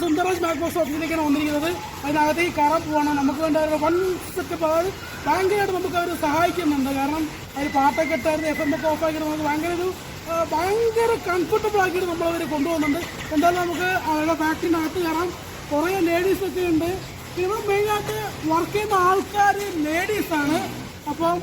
സുന്ദരാജ് bank ഓഫീസിലേക്കാണ് വന്നിരിക്കുന്നത്. അതിനകത്തേക്ക് കയറാൻ പോവാണ്. നമുക്ക് വേണ്ട ഒരു വൺ സെറ്റപ്പ് അതായത് ഭയങ്കരമായിട്ട് നമുക്ക് അവർ സഹായിക്കുന്നുണ്ട്. കാരണം അവർ പാട്ടൊക്കെ ഇട്ടായിരുന്നു എഫ് എം ഒക്കെ ഓഫ് ആക്കിയിട്ട് നമുക്ക് ഭയങ്കര ഒരു ഭയങ്കര കംഫർട്ടബിൾ ആക്കിയിട്ട് നമ്മളവർ കൊണ്ടുപോകുന്നുണ്ട്. എന്തായാലും നമുക്ക് അവരുടെ ഫാക്ടറിനകത്ത് കയറാം. കുറേ ലേഡീസൊക്കെ ഉണ്ട്. പിന്നെ മെയിനായിട്ട് വർക്ക് ചെയ്യുന്ന ആൾക്കാർ ലേഡീസാണ് അപ്പം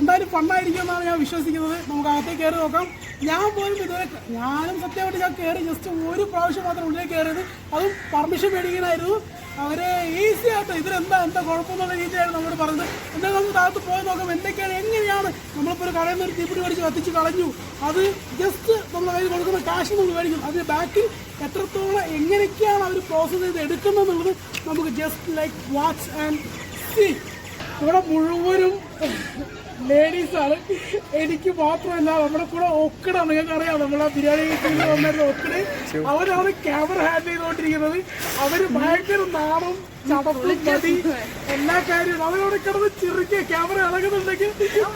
എന്തായാലും ഫണ്ടായിരിക്കും എന്നാണ് ഞാൻ വിശ്വസിക്കുന്നത്. നമുക്ക് അകത്തേക്ക് കയറി നോക്കാം. ഞാൻ പോലും ഇതുവരെ ഞാനും സത്യമായിട്ട് ഞാൻ കയറി ജസ്റ്റ് ഒരു പ്രാവശ്യം മാത്രം ഉള്ളിലേക്ക് കയറിയത് അതും പെർമിഷൻ മേടിക്കാനായിരുന്നു. അവരെ ഈസി ആയിട്ട് ഇതിലെന്താ എന്താ കുഴപ്പമെന്നുള്ള രീതിയായിരുന്നു നമ്മൾ പറഞ്ഞത്. എന്തായാലും നമുക്ക് താഴത്ത് പോയി നോക്കാം. എന്തൊക്കെയാണ് എങ്ങനെയാണ്? നമ്മളിപ്പോൾ ഒരു കടയിൽ നിന്ന് ഒരു തീപ്പിടി മേടിച്ച് കത്തിച്ച് കളഞ്ഞു. അത് ജസ്റ്റ് നമ്മൾ കയ്യിൽ കൊടുക്കുന്ന കാശ് നമ്മൾ മേടിക്കും അതിന് ബാക്കിൽ എത്രത്തോളം എങ്ങനെയൊക്കെയാണ് അവർ പ്രോസസ്സ് ചെയ്ത് എടുക്കുന്നത് എന്നുള്ളത് നമുക്ക് just like watch and see ഇവിടെ മുഴുവനും ലേഡീസാണ് എനിക്ക് മാത്രമല്ല നമ്മുടെ കൂടെ ഒക്കട നിങ്ങൾക്ക് അറിയാം. നമ്മളെ ബിരിയാണി വീട്ടിൽ വന്നിരുന്ന ഒക്കട്. അവരാണ് ക്യാമറ ഹാൻഡിൽ ചെയ്തുകൊണ്ടിരിക്കുന്നത്. അവർ ഭയങ്കര നാണം ചടപ്പും മതി എല്ലാ കാര്യവും. അവരവിടെ കിടന്ന് ചിരിക്കുക ക്യാമറ ഇളകുന്നുണ്ടെങ്കിൽ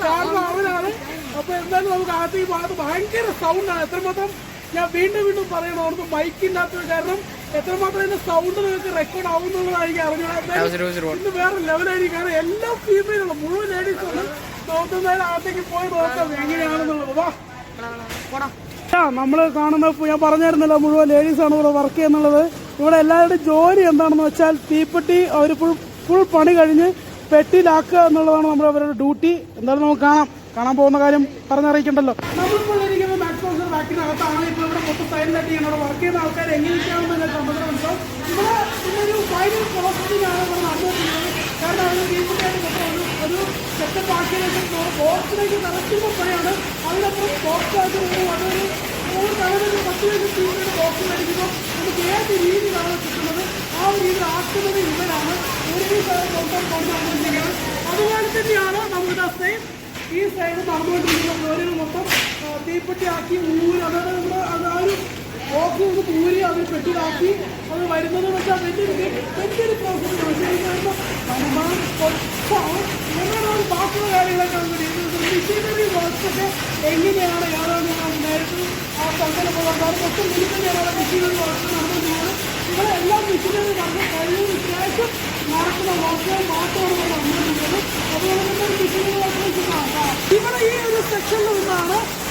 കാരണം അവരാണ്. അപ്പൊ എന്തായാലും നമുക്ക് ആദ്യം ഭയങ്കര സൗണ്ടാണ് എത്രമാത്രം ഞാൻ വീണ്ടും വീണ്ടും പറയണം അവിടുന്ന് മൈക്കില്ലാത്തത് കാരണം എത്രമാത്രം അതിന്റെ സൗണ്ട് നിങ്ങൾക്ക് റെക്കോർഡ് ആവുന്നുള്ളതായിരിക്കും അറിഞ്ഞത് ഇന്ന് വേറെ ലെവലായിരിക്കും കാരണം എല്ലാ ഫീമെയിലുള്ള മുഴുവൻ ലേഡീസും നോക്കുന്നതിന് അകത്തേക്ക് പോയി നോക്കാം. എങ്ങനെയാണെന്നുള്ളത്. വാ. ആ നമ്മൾ കാണുന്ന ഞാൻ പറഞ്ഞായിരുന്നല്ലോ മുഴുവൻ ലേഡീസാണ് ഇവിടെ വർക്ക് ചെയ്യുന്നുള്ളത്. ഇവിടെ എല്ലാവരുടെയും ജോലി എന്താണെന്ന് വെച്ചാൽ തീപ്പെട്ടി അവർ ഫുൾ ഫുൾ പണി കഴിഞ്ഞ് പെട്ടിയിലാക്കുക എന്നുള്ളതാണ് നമ്മുടെ അവരുടെ ഡ്യൂട്ടി എന്തായാലും നമുക്ക് കാണാം. കാണാൻ പോകുന്ന കാര്യം പറഞ്ഞറിയിക്കണ്ടല്ലോ. ഇരിക്കുന്നത് ഇപ്പോൾ ഇവിടെ മൊത്തം സൈൻ തട്ടി. ഇവിടെ വർക്ക് ചെയ്യുന്ന ആൾക്കാർ എങ്ങനെയൊക്കെയാണെന്ന് കണ്ടെത്താൻ മനസ്സിലാവും ഇവിടെ ഒരു ഫൈനൽ പ്രോസസ്സിംഗ് ആണ് ഇവിടെ നടന്നുകൊണ്ടിരിക്കുന്നത്. കാരണം അവർ വീട്ടിലേക്ക് മൊത്തം ഒരു ഒരു സെറ്റപ്പ് ആക്കിയതിനു ബോക്സിലേക്ക് നിറയ്ക്കുമ്പോഴാണ് അതിനപ്പുറം ബോക്സ് പോകും അതൊരു ഒരു തവണ പത്ത് പേര് രൂപയുടെ ബോക്സ് മേടിക്കുമ്പോൾ നമുക്ക് ഏത് രീതിയിലാണ് കിട്ടുന്നത്? ആ ഒരു രീതിയിൽ ആക്കുന്നത് ഇവരാണ്. ഒരു ദിവസം കൊണ്ടുവന്നിരിക്കുന്നത്. അതുപോലെ തന്നെയാണ് നമുക്ക് സെയിം ഈ സൈഡ് നടന്നുകൊണ്ടിരിക്കുന്ന ജോലികൾ മൊത്തം തീപ്പെട്ടിയാക്കി ഊരി അതായത് നമ്മുടെ അത് ആ ഒരു ബോക്സ് നിന്ന് ഊരി അത് പെട്ടിയിലാക്കി അത് വരുന്നത് വെച്ചാൽ വലിയൊരു വലിയൊരു ബാക്കിയുള്ള കാര്യങ്ങളൊക്കെ മെഷീനറി വർക്ക്സൊക്കെ എങ്ങനെയാണ് ഏതാണ് നേരിട്ട് ആ സ്ഥലത്തിൽ പോകാൻ മൊത്തം മിനിറ്റിലാണ് മെഷീനറി വർക്ക് നടന്നുകൊണ്ടിരിക്കുന്നത് ഇവിടെ എല്ലാ മെഷീനറി വർക്ക് കഴിഞ്ഞ ശേഷം നടക്കുന്ന വർക്കുകൾ മാത്രമാണ് ഇവിടെ നടന്നുകൊണ്ടിരിക്കുന്നത് അതുപോലെ തന്നെ ഒരു മെഷീനറി വർക്ക് ഇവിടെ ഈ ഒരു സെക്ഷനിൽ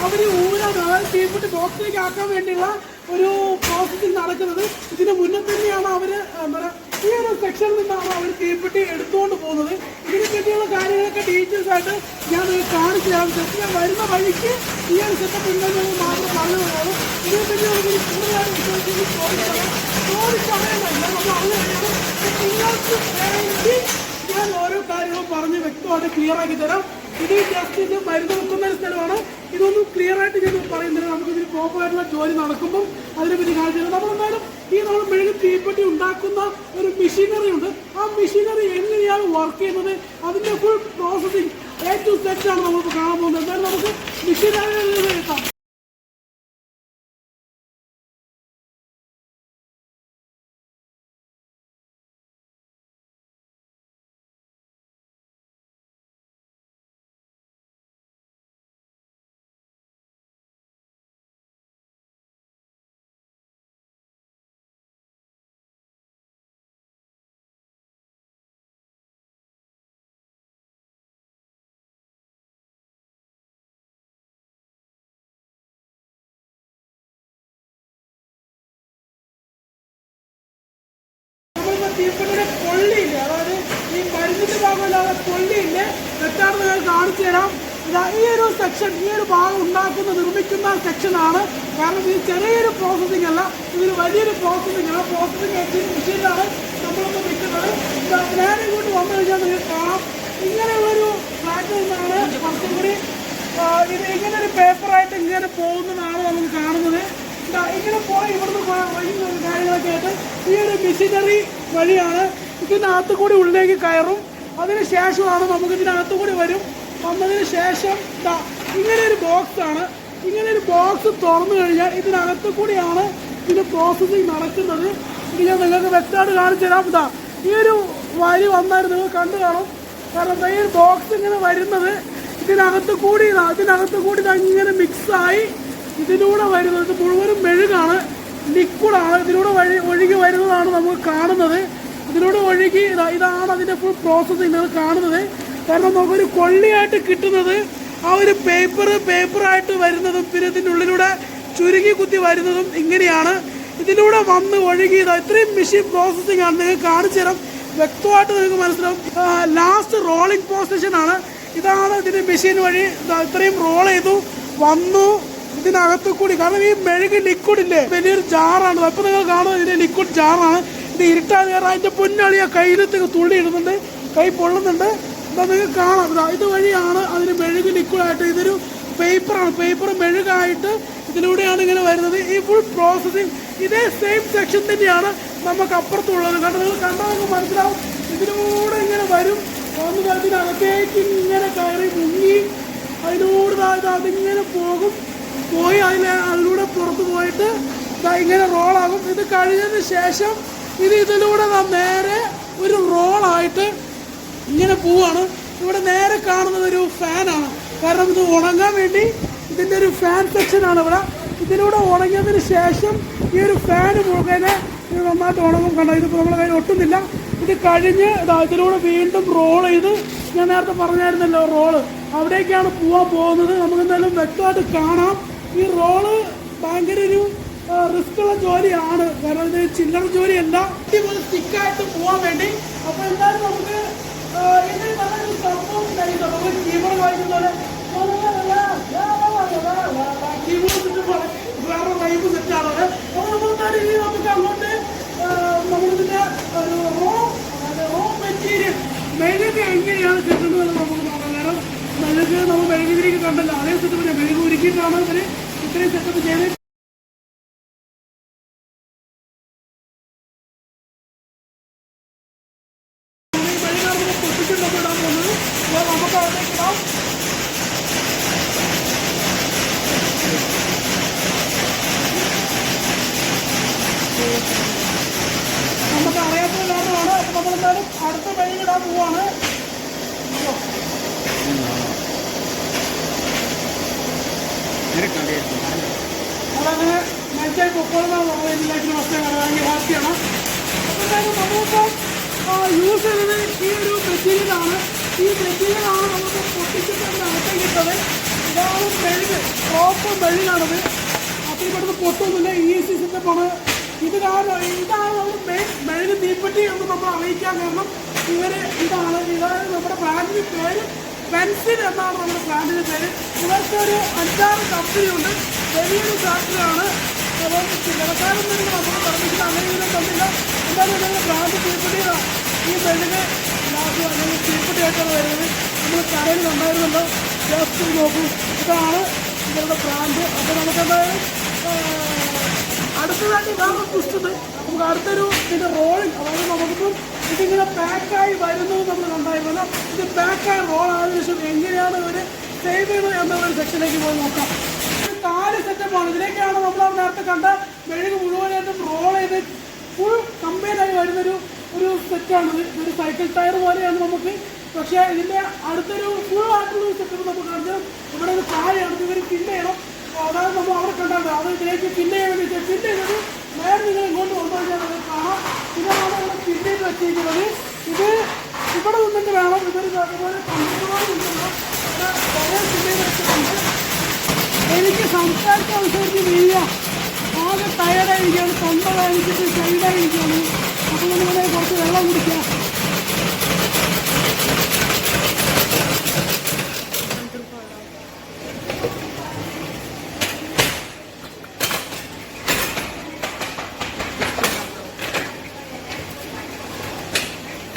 അവർ ഊരാൻ അതായത് തീപ്പെട്ടി ബോക്സിലേക്ക് ആക്കാൻ വേണ്ടിയുള്ള ഒരു പ്രോസസ്സിൽ നടക്കുന്നത്. ഇതിന് മുന്നേ തന്നെയാണ് അവർ എന്താ ഈ ഒരു സെക്ഷനിൽ നിന്നാണ് അവർ തീപ്പെട്ടി എടുത്തുകൊണ്ട് പോകുന്നത്. ഇതിനെ പറ്റിയുള്ള കാര്യങ്ങളൊക്കെ ഡീറ്റെയിൽസ് ആയിട്ട് ഞാൻ കാണിച്ചു തരാം ജസ്റ്റ് ഞാൻ വരുന്ന വഴിക്ക് ഈ ഒരു സെറ്റപ്പ് ഉണ്ടെന്ന് മാത്രം പറഞ്ഞതാണ് ഇതിനെപ്പറ്റി നമുക്ക് ഇനി കൂടുതലായിട്ട് ചോദിച്ചു ചോദിച്ചറിയാം ചോദിച്ചറിയണമല്ല നമ്മൾ അറിയാം നിങ്ങൾക്ക് വ്യക്തമായിട്ട് ക്ലിയർ ആക്കി തരാം. ഇത് ജസ്റ്റ് ഇത് മരുന്ന് വെക്കുന്ന ഒരു സ്ഥലമാണ്. ഇതൊന്നും ക്ലിയർ ആയിട്ട് ഞാൻ പറയുന്നില്ല. നമുക്ക് ഇതിന് പ്രോപ്പറായിട്ടുള്ള ജോലി നടക്കുമ്പോൾ അതിനെപ്പറ്റി കാണിച്ചു തരാം. നമ്മളെന്തായാലും ഈ നമ്മൾ മെഴുകി തീപ്പെട്ടി ഉണ്ടാക്കുന്ന ഒരു മെഷീനറി ഉണ്ട്. ആ മെഷീനറി എങ്ങനെയാണ് വർക്ക് ചെയ്യുന്നത്? അതിന്റെ ഫുൾ പ്രോസസ്സിംഗ് ഏറ്റവും സെറ്റാണ് നമ്മൾക്ക് കാണാൻ പോകുന്നത്. എന്തായാലും നമുക്ക് മരുന്നിന്റെ ഭാഗമല്ലാതെ കൊള്ളിയില്ലേ തെറ്റാണെന്ന് ഞാൻ കാണിച്ചു തരാം. ഇതാ ഈ ഒരു സെക്ഷൻ ഈ ഒരു ഭാഗം ഉണ്ടാക്കുന്ന നിർമ്മിക്കുന്ന സെക്ഷനാണ് കാരണം ഇത് ചെറിയൊരു പ്രോസസ്സിംഗ് അല്ല. ഇതൊരു വലിയൊരു പ്രോസസ്സിംഗ് ആണ്. പ്രോസസ്സിംഗ് മെഷീനിലാണ് നമ്മളൊന്ന് നിൽക്കുന്നത് ഇതാ നേരെ ഇങ്ങോട്ട് വന്നു കഴിഞ്ഞാൽ നിങ്ങൾക്ക് കാണാം. ഇങ്ങനെയുള്ളൊരു ഫ്ലാറ്റിൽ നിന്നാണ് കുറച്ചും കൂടി ഇത് ഇങ്ങനെ ഒരു പേപ്പറായിട്ട് ഇങ്ങനെ പോകുന്നതാണ് നമ്മൾ കാണുന്നത്. ഇങ്ങനെ പോയി ഇവിടുന്ന് കാര്യങ്ങളൊക്കെ ആയിട്ട് ഈ ഒരു മെഷീനറി വഴിയാണ്. ഇതിനകത്ത് കൂടി ഉള്ളിലേക്ക് കയറും. അതിന് ശേഷമാണ് നമുക്ക് ഇതിനകത്ത് കൂടി വരും. വന്നതിന് ശേഷം ഇങ്ങനെ ഒരു ബോക്സ് ആണ്. ഇങ്ങനെ ഒരു ബോക്സ് തുറന്നു കഴിഞ്ഞാൽ ഇതിനകത്ത് കൂടിയാണ് ഇതിന് പ്രോസസ്സിങ് നടക്കുന്നത്. ഇത് ഞാൻ നിങ്ങൾക്ക് വ്യക്തമായിട്ട് കാണിച്ചു തരാം. ഇതാ ഈ ഒരു വരി വന്നായിരുന്നു നിങ്ങൾ കണ്ടു കാണും. കാരണം ഈ ഒരു ബോക്സ് ഇങ്ങനെ വരുന്നത് ഇതിനകത്ത് കൂടി ഇതാ ഇതിനകത്ത് കൂടി ഇങ്ങനെ മിക്സായി ഇതിലൂടെ വരുന്നത് മുഴുവനും മെഴുകാണ്. ലിക്വിഡാണ് ഇതിലൂടെ വഴി ഒഴുകി വരുന്നതാണ് നമുക്ക് കാണുന്നത്. ഇതിലൂടെ ഒഴുകി ഇതാ ഇതാണ് അതിന്റെ ഫുൾ പ്രോസസ്സ് നിങ്ങൾ കാണുന്നത്. കാരണം നമുക്കൊരു കൊള്ളിയായിട്ട് കിട്ടുന്നത് ആ ഒരു പേപ്പർ പേപ്പറായിട്ട് വരുന്നതും പിന്നെ ഇതിന്റെ ഉള്ളിലൂടെ ചുരുങ്ങി കുത്തി വരുന്നതും ഇങ്ങനെയാണ്. ഇതിലൂടെ വന്ന് ഒഴുകി ഇതാ ഇത്രയും മെഷീൻ പ്രോസസ്സിംഗ് ആണ് നിങ്ങൾക്ക് കാണിച്ചു തരാം. വ്യക്തമായിട്ട് നിങ്ങൾക്ക് മനസ്സിലാവും. ലാസ്റ്റ് റോളിംഗ് പൊസിഷനാണ് ഇതാണ് ഇതിന്റെ മെഷീൻ വഴി ഇത്രയും റോൾ ചെയ്തു വന്നു ഇതിനകത്ത് കൂടി. കാരണം ഈ മെഴുകി ലിക്വിഡ് ഇല്ലേ? വലിയൊരു ജാറാണ് അപ്പോൾ നിങ്ങൾ കാണുന്നത് ഇതിന്റെ ലിക്വിഡ് ജാറാണ് ഇത് ഇരുട്ടാതെ കാരണം അതിന്റെ ആ കയ്യിലത്തേക്ക് തുള്ളി ഇടുന്നുണ്ട്. കൈ പൊള്ളുന്നുണ്ട്. എന്താ നിങ്ങൾക്ക് കാണാം. ഇതാ ഇതുവഴിയാണ് അതിന് മെഴുകി ലിക്വിഡായിട്ട് ഇതൊരു പേപ്പറാണ് പേപ്പർ മെഴുകായിട്ട് ഇതിലൂടെയാണ് ഇങ്ങനെ വരുന്നത്. ഈ ഫുൾ പ്രോസസ്സിങ് ഇതേ സെയിം സെക്ഷൻ തന്നെയാണ് നമുക്ക് അപ്പുറത്തുള്ളത്. കാരണം നിങ്ങൾ കണ്ടാൽ നിങ്ങൾക്ക് മനസ്സിലാവും. ഇതിലൂടെ ഇങ്ങനെ വരും. ഒന്ന് അതിനകത്തേക്ക് ഇങ്ങനെ കയറി മുങ്ങി അതിലൂടെ അതിങ്ങനെ പോകും. പോയി അതിൽ അതിലൂടെ പുറത്ത് പോയിട്ട് ഇങ്ങനെ റോളാകും ഇത് കഴിഞ്ഞതിന് ശേഷം ഇത് ഇതിലൂടെ നാം നേരെ ഒരു റോളായിട്ട് ഇങ്ങനെ പോവാണ്. ഇവിടെ നേരെ കാണുന്നത് ഒരു ഫാനാണ് കാരണം ഇത് ഉണങ്ങാൻ വേണ്ടി ഇതിന്റെ ഒരു ഫാൻ സെക്ഷനാണ് ഇവിടെ. ഇതിലൂടെ ഉണങ്ങിയതിന് ശേഷം ഈ ഒരു ഫാൻ മുഖേന നന്നായിട്ട് ഉണങ്ങും. കണ്ടോ ഇതിപ്പോൾ നമ്മളെ കയ്യിൽ ഒട്ടുന്നില്ല. ഇത് കഴിഞ്ഞ് ഇതാ ഇതിലൂടെ വീണ്ടും റോൾ ചെയ്ത് ഞാൻ നേരത്തെ പറഞ്ഞായിരുന്നല്ലോ റോൾ അവിടേക്കാണ് പോവാൻ പോകുന്നത്. നമുക്ക് എന്തായാലും വ്യക്തമായിട്ട് കാണാം. ഈ റോൾ ഭയങ്കര ഒരു റിസ്ക് ഉള്ള ജോലിയാണ്. കാരണം ഇത് ചില്ലറ ജോലിയല്ല. ഇതുപോലെ സ്റ്റിക്കായിട്ട് പോകാൻ വേണ്ടി. അപ്പോൾ എന്തായാലും നമുക്ക് ഇത് എങ്ങനെയാണ് കിട്ടുന്നത് നമുക്ക് നോക്കാം. കാരണം മെഴുക് നമ്മൾ മെഴുകുതിരിക്ക് കണ്ടല്ലോ. അതേ സെറ്റപ്പ് മെഴുക് ഒരുക്കിയിട്ടാണ് ഇവർ ഇത്രയും സെറ്റപ്പ് ചെയ്ത് ഈ മെഴുകാണ് നമ്മൾ പൊട്ടിച്ചിട്ടൊക്കെ ഇടാൻ പോകുന്നത് അപ്പോൾ നമുക്ക് അതിലേക്ക് ഇടാം നമുക്ക് അറിയാത്ത കാരണമാണ് അപ്പോൾ നമ്മളെന്തായാലും അടുത്ത മെഴുകിടാൻ പോവാണ് അതങ്ങനെ നൈറ്റായി പൊക്കോളെന്നാണ് നമ്മൾ ഇതിലേക്ക് അവസ്ഥയാണ് ഭയങ്കര ഹാപ്പിയാണ് എന്തായാലും നമ്മളിപ്പോൾ യൂസ് ചെയ്തത് ഈ ഒരു മെറ്റീരിയലാണ് ഈ മെറ്റീരിയലാണ് നമുക്ക് പൊട്ടിച്ചിട്ട് അതിന്റെ അകത്തേക്ക് ഇട്ടത് ഇതാണ് മെഴുക് പ്രോപ്പർ മെഴുകാണത് അപ്പോൾ ഇവിടുന്ന് പൊട്ടൊന്നുമില്ല ഈ സിസ്റ്റമാണ് ഇത് കാരണം ഇതാണ് മെയിൻ തീപ്പെട്ടി എന്ന് നമ്മൾ അറിയിക്കാൻ കാരണം ഇവർ ഇതാണ് ഇതാണ് നമ്മുടെ ബ്രാൻഡിന്റെ പേര് പെൻസിൽ എന്നാണ് നമ്മുടെ ബ്രാൻഡിന്റെ പേര്. ഇവർക്ക് ഒരു അഞ്ചാറ് കമ്പനിയുണ്ട് വലിയൊരു ഫാക്ടറിയാണ് അപ്പം ചിലക്കാരൻ തന്നെ നമ്മൾ പറഞ്ഞിട്ട് അങ്ങനെയൊന്നും തന്നില്ല എന്തായാലും ഞങ്ങൾ ബ്രാൻഡ് തീപ്പെട്ടിയാണ്. ഈ ലാസ്റ്റ് അല്ലെങ്കിൽ തീപ്പെട്ടിയായിട്ടാണ് വരുന്നത്. നമ്മൾ കടയിൽ ഉണ്ടായിരുന്നുണ്ട് ജസ്റ്റ് നോക്കൂ. ഇതാണ് ഇവരുടെ ബ്രാൻഡ് അപ്പോൾ നമുക്ക് അടുത്തതായിട്ട് വേറെ ട്വിസ്റ്റ് ഉണ്ട് നമുക്ക് അടുത്തൊരു ഇതിന്റെ റോളിൽ അതായത് നമുക്കിപ്പം ഇതിങ്ങനെ പാക്കായി വരുന്നത് നമ്മൾ കണ്ടായിരുന്നല്ലോ. ഇത് പാക്കായി റോൾ ആയതിനു ശേഷം എങ്ങനെയാണ് ഇവർ സേവ് ചെയ്യുന്നത് എന്ന ഒരു സെക്ഷനിലേക്ക് പോയി നോക്കാം. കാൽ സെറ്റപ്പാണ് ഇതിലേക്കാണ് നമ്മൾ നേരത്തെ കണ്ട മെഴുക് മുഴുവനായിട്ടും റോൾ ചെയ്ത് ഫുൾ കമ്പൈൻ ആയി വരുന്നൊരു ഒരു സെറ്റാണിത് ഇതൊരു സൈക്കിൾ ടയർ പോലെയാണ് നമുക്ക്. പക്ഷേ ഇതിന്റെ അടുത്തൊരു ഫുൾ ആയിട്ടുള്ള സെറ്റപ്പ് നമുക്ക് കാണിച്ചാൽ ഇവിടെ ഒരു കാലാണ് ഇവർ ഫില്ല് അതായത് നമ്മൾ അവിടെ കണ്ടാൽ അത് ഇതിലേക്ക് ഫില്ല് ചെയ്യാൻ പിന്നെ ഫില്ല് നേരെ നിങ്ങൾ ഇങ്ങോട്ട് നിങ്ങൾക്ക് കാണാം. ഇതാണ് ഇവിടെ ഫില്ല് വെച്ചിരിക്കുന്നത് ഇത് ഇവിടെ നിന്നിട്ട് വേണം ഇതൊരു അതുപോലെ കമ്പ്യൂട്ടറോട് ചെയ്ത് വെച്ചിട്ടുണ്ട്. എനിക്ക് സംസാരിക്കാൻ അനുസരിച്ച് വീഴുക ആകെ ടയർഡായിരിക്കുകയാണ് തൊണ്ട വേദനിച്ചിട്ട് സൈഡായിരിക്കുകയാണ് അപ്പോൾ നമ്മളിങ്ങനെ കുറച്ച് വെള്ളം കുടിക്കുക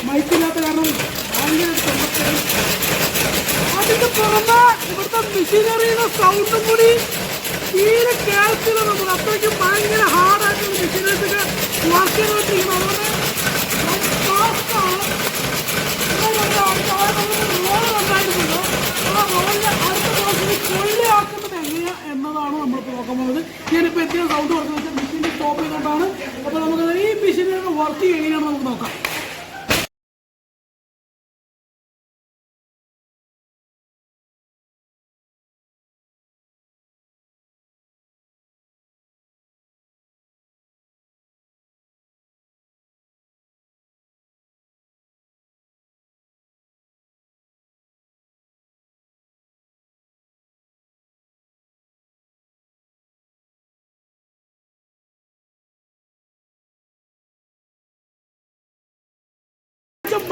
മൈക്കില്ലാത്ത കാരണം ഭയങ്കര തൊണ്ടക്കേട്. അതിന്റെ പുറമെ ഇവിടുത്തെ മെഷീനറിയുടെ സൗണ്ടും കൂടി തീരെ കേൾക്കില്ല നമുക്ക്. അത്രയ്ക്കും ഭയങ്കര ഹാർഡായിട്ടുള്ള മെഷീനറീസ് ഒക്കെ വർക്ക് എങ്ങനെയാ എന്നതാണ് നമ്മൾ എത്തിയ സൗണ്ട് പറഞ്ഞത് മെഷീനിൽ സ്റ്റോപ്പ് ചെയ്തുകൊണ്ടാണ് അപ്പോൾ നമുക്ക് ഈ മെഷീനിയുടെ വർക്ക് എങ്ങനെയാണെന്ന് നമുക്ക് നോക്കാം.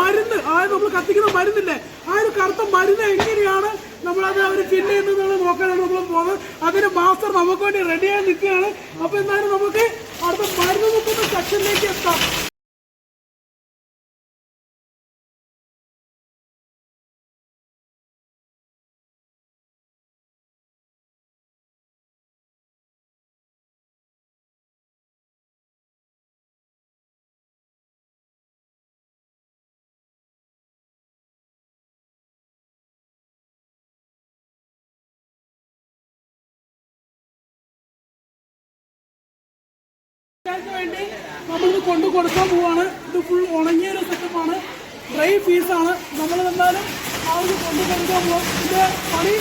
മരുന്ന്. അതായത് നമ്മൾ കത്തിക്കുന്ന മരുന്നില്ലേ? ആ ഒരു കറുത്ത മരുന്ന് എങ്ങനെയാണ് നമ്മളത് അവർ ഫില്ല് ചെയ്യുന്നത് നോക്കാനാണ് നമ്മൾ പോകുന്നത്. അതിന് മാസ്റ്റർ നമുക്ക് വേണ്ടി റെഡിയായി നിൽക്കുകയാണ്. അപ്പൊ എന്തായാലും നമുക്ക് അടുത്ത മരുന്ന് നിൽക്കുന്ന സെക്ഷനിലേക്ക് എത്താം. വേണ്ടി നമ്മളിത് കൊണ്ടു കൊടുക്കാൻ പോവാണ്. ഇത് ഫുൾ ഉണങ്ങിയ ഒരു സെറ്റപ്പാണ് ഡ്രൈ പീസാണ് നമ്മൾ എന്തായാലും ആ ഒരു കൊണ്ടു കൊടുക്കാൻ പോവാം. ഇത് പണി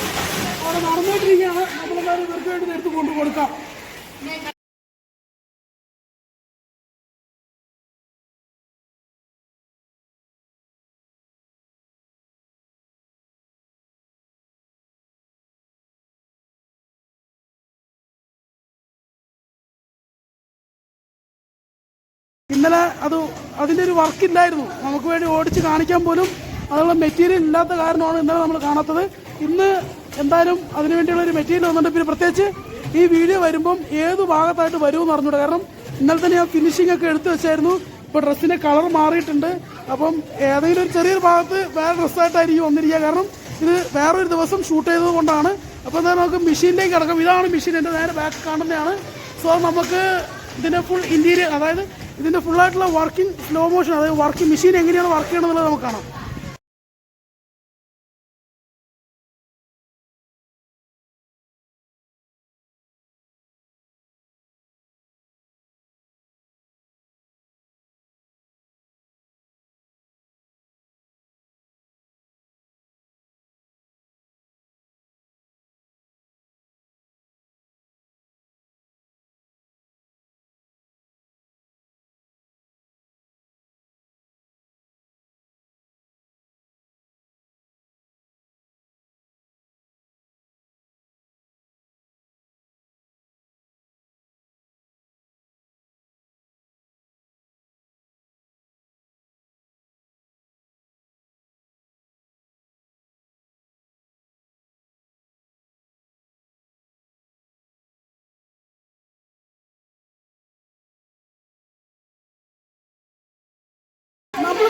അവിടെ നടന്നുകൊണ്ടിരിക്കുകയാണ് നമ്മളെന്തായാലും വേണ്ടി എടുത്ത് കൊണ്ടു കൊടുക്കാം. ഇന്നലെ അത് അതിന്റെ ഒരു വർക്ക് ഇല്ലായിരുന്നു. നമുക്ക് വേണ്ടി ഓടിച്ച് കാണിക്കാൻ പോലും അതുള്ള മെറ്റീരിയൽ ഇല്ലാത്ത കാരണമാണ് ഇന്നലെ നമ്മൾ കാണാത്തത്. ഇന്ന് എന്തായാലും അതിന് വേണ്ടിയുള്ള ഒരു മെറ്റീരിയൽ വന്നിട്ട് പിന്നെ പ്രത്യേകിച്ച് ഈ വീഡിയോ വരുമ്പം ഏത് ഭാഗത്തായിട്ട് വരുമെന്ന് അറിഞ്ഞൂടെ. കാരണം ഇന്നലെ തന്നെ ആ ഫിനിഷിംഗ് ഒക്കെ എടുത്തു വെച്ചായിരുന്നു. ഇപ്പോൾ ഡ്രസ്സിന്റെ കളർ മാറിയിട്ടുണ്ട്. അപ്പം ഏതെങ്കിലും ഒരു ചെറിയൊരു ഭാഗത്ത് വേറെ ഡ്രസ്സായിട്ടായിരിക്കും വന്നിരിക്കുക. കാരണം ഇത് വേറൊരു ദിവസം ഷൂട്ട് ചെയ്തത് കൊണ്ടാണ്. അപ്പോൾ എന്തായാലും നമുക്ക് മെഷീനിലേക്ക് കിടക്കാം. ഇതാണ് മെഷീൻ എന്റെ നേരെ ബാക്ക് കാണുന്നതാണ്. സോ നമുക്ക് ഇതിന്റെ ഫുൾ ഇന്റീരിയർ അതായത് ഇതിന്റെ ഫുൾ ആയിട്ടുള്ള വർക്കിംഗ് സ്ലോ മോഷൻ അതായത് വർക്കിംഗ് മെഷീൻ എങ്ങനെയാണ് വർക്ക് ചെയ്യണമെന്നുള്ളത് നമുക്ക് കാണാം.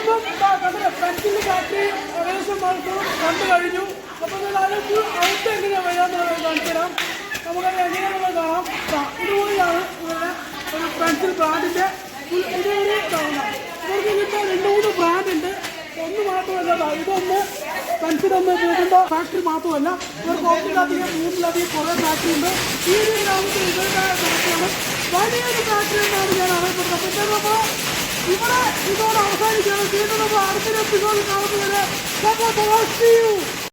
നമ്മളിപ്പം ഫ്രണ്ടിന്റെ ഫാക്ടറി ഏകദേശം കണ്ടു കഴിഞ്ഞു അപ്പോൾ അതിനകത്ത് ഔട്ട് എങ്ങനെയാണ് വരാമെന്ന് കാണിച്ചു തരാം നമുക്കത് എങ്ങനെയാണെന്ന് കാണാം ഇതുപോലെയാണ് ഇവരുടെ ഒരു പെൻസിൽ ബ്രാൻഡിന്റെ ഫുൾ- ഇത് ഒരു ഇതാണ്. ഇവർക്ക് കിട്ടാൻ രണ്ട് മൂന്ന് ബ്രാൻഡ് ഉണ്ട് ഒന്ന് മാത്രമല്ല ഇതൊന്ന് ഒന്ന് പോകുന്ന ഫാക്ടറി മാത്രമല്ല ഇവർക്ക് ഒന്നിലധികം മൂന്നിലധികം കുറേ ഫാക്ടറി ഉണ്ട് ഈ ഒരു ഗ്രാമത്തിൽ ഇവരുടെ ഫാക്ടറിയാണ് വലിയൊരു ഫാക്ടറി എന്നാണ് ഞാൻ അറിയപ്പെടുന്നത് അപ്പോൾ ഇവിടെ ഇതോടെ അവസാനിക്കുകയാണ്. വീണ്ടും നമ്മൾ അടുത്തൊരു എപ്പിസോഡിൽ കാണുന്നവരെ